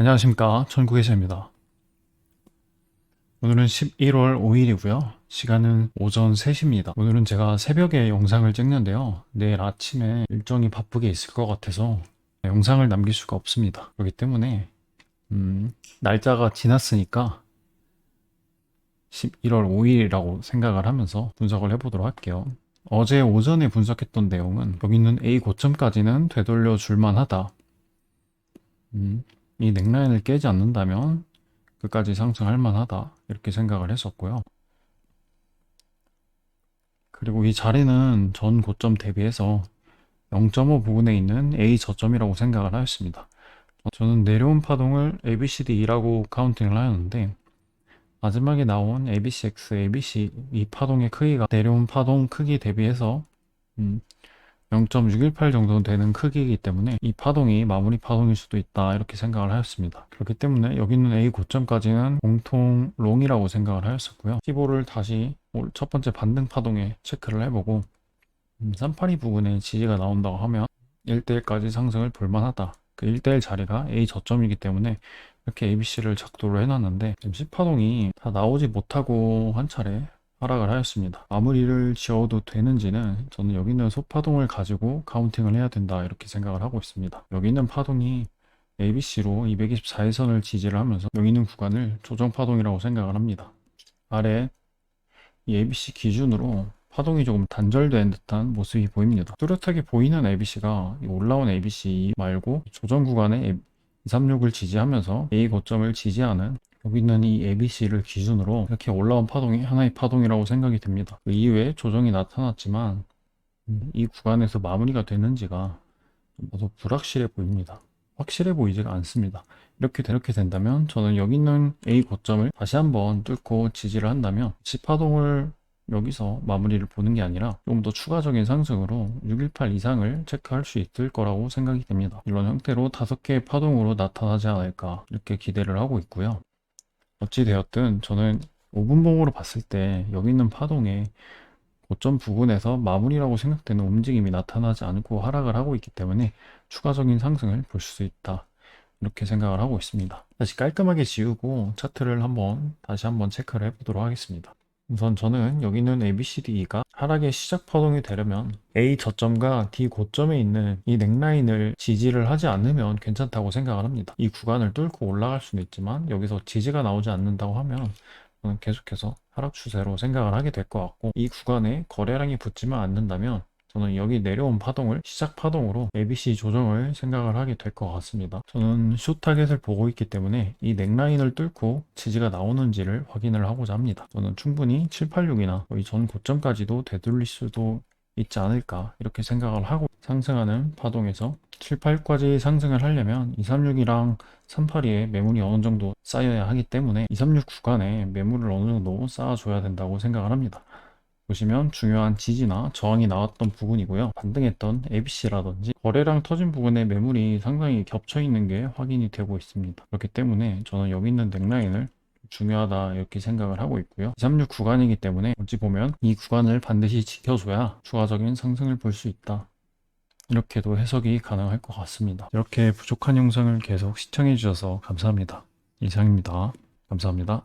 안녕하십니까. 천국의사입니다. 오늘은 11월 5일이고요. 시간은 오전 3시입니다. 오늘은 제가 새벽에 영상을 찍는데요. 내일 아침에 일정이 바쁘게 있을 것 같아서 영상을 남길 수가 없습니다. 그렇기 때문에 음, 날짜가 지났으니까 11월 5일이라고 생각을 하면서 분석을 해보도록 할게요. 어제 오전에 분석했던 내용은 여기 있는 A 고점까지는 되돌려 줄만 하다. 음, 이 넥라인을 깨지 않는다면 끝까지 상승할 만하다 이렇게 생각을 했었고요. 그리고 이 자리는 전 고점 대비해서 0.5 부근에 있는 A 저점이라고 생각을 하였습니다. 저는 내려온 파동을 ABCD라고 카운팅을 하였는데 마지막에 나온 ABCX, ABC 이 파동의 크기가 내려온 파동 크기 대비해서 음, 0.618 정도 되는 크기이기 때문에 이 파동이 마무리 파동일 수도 있다 이렇게 생각을 하였습니다. 그렇기 때문에 여기 있는 A 고점까지는 공통 롱이라고 생각을 하였었고요. 15를 다시 올- 첫 번째 반등 파동에 체크를 해보고 음, 382 부근에 지지가 나온다고 하면 1대1까지 상승을 볼만하다. 그 1대1 자리가 A 저점이기 때문에 이렇게 ABC를 작도를 해놨는데 지금 10파동이 다 나오지 못하고 한 차례 하락을 하였습니다. 마무리를 지어도 되는지는 저는 여기 있는 소파동을 가지고 카운팅을 해야 된다 이렇게 생각을 하고 있습니다. 여기 있는 파동이 ABC로 224일선을 지지를 하면서 여기 있는 구간을 조정파동이라고 생각을 합니다. 아래 이 ABC 기준으로 파동이 조금 단절된 듯한 모습이 보입니다. 뚜렷하게 보이는 ABC가 올라온 ABC 말고 조정 구간의 236을 지지하면서 A 고점을 지지하는 여기 있는 이 ABC를 기준으로 이렇게 올라온 파동이 하나의 파동이라고 생각이 됩니다. 그 이후에 조정이 나타났지만 음, 이 구간에서 마무리가 되는지가 더 불확실해 보입니다. 확실해 보이지가 않습니다. 이렇게 이렇게 된다면 저는 여기 있는 A 고점을 다시 한번 뚫고 지지를 한다면 10파동을 여기서 마무리를 보는 게 아니라 조금 더 추가적인 상승으로 618 이상을 체크할 수 있을 거라고 생각이 됩니다. 이런 형태로 다섯 개의 파동으로 나타나지 않을까 이렇게 기대를 하고 있고요. 어찌 되었든 저는 5분봉으로 봤을 때 여기 있는 파동에 고점 부근에서 마무리라고 생각되는 움직임이 나타나지 않고 하락을 하고 있기 때문에 추가적인 상승을 볼 수 있다. 이렇게 생각을 하고 있습니다. 다시 깔끔하게 지우고 차트를 한번 다시 한번 체크를 해보도록 하겠습니다. 우선 저는 여기 있는 ABCD가 하락의 시작 파동이 되려면 A 저점과 D 고점에 있는 이 넥라인을 지지를 하지 않으면 괜찮다고 생각을 합니다. 이 구간을 뚫고 올라갈 수는 있지만 여기서 지지가 나오지 않는다고 하면 저는 계속해서 하락 추세로 생각을 하게 될 것 같고 이 구간에 거래량이 붙지만 않는다면 저는 여기 내려온 파동을 시작 파동으로 ABC 조정을 생각을 하게 될 것 같습니다. 저는 숏 타겟을 보고 있기 때문에 이 넥라인을 뚫고 지지가 나오는지를 확인을 하고자 합니다. 저는 충분히 786이나 거의 전 고점까지도 되돌릴 수도 있지 않을까 이렇게 생각을 하고 상승하는 파동에서 78까지 상승을 하려면 236이랑 382에 매물이 어느 정도 쌓여야 하기 때문에 236 구간에 매물을 어느 정도 쌓아줘야 된다고 생각을 합니다. 보시면 중요한 지지나 저항이 나왔던 부분이고요. 반등했던 ABC라든지 거래량 터진 부분에 매물이 상당히 겹쳐 있는 게 확인이 되고 있습니다. 그렇기 때문에 저는 여기 있는 넥라인을 중요하다 이렇게 생각을 하고 있고요. 236 구간이기 때문에 어찌 보면 이 구간을 반드시 지켜줘야 추가적인 상승을 볼 수 있다. 이렇게도 해석이 가능할 것 같습니다. 이렇게 부족한 영상을 계속 시청해 주셔서 감사합니다. 이상입니다. 감사합니다.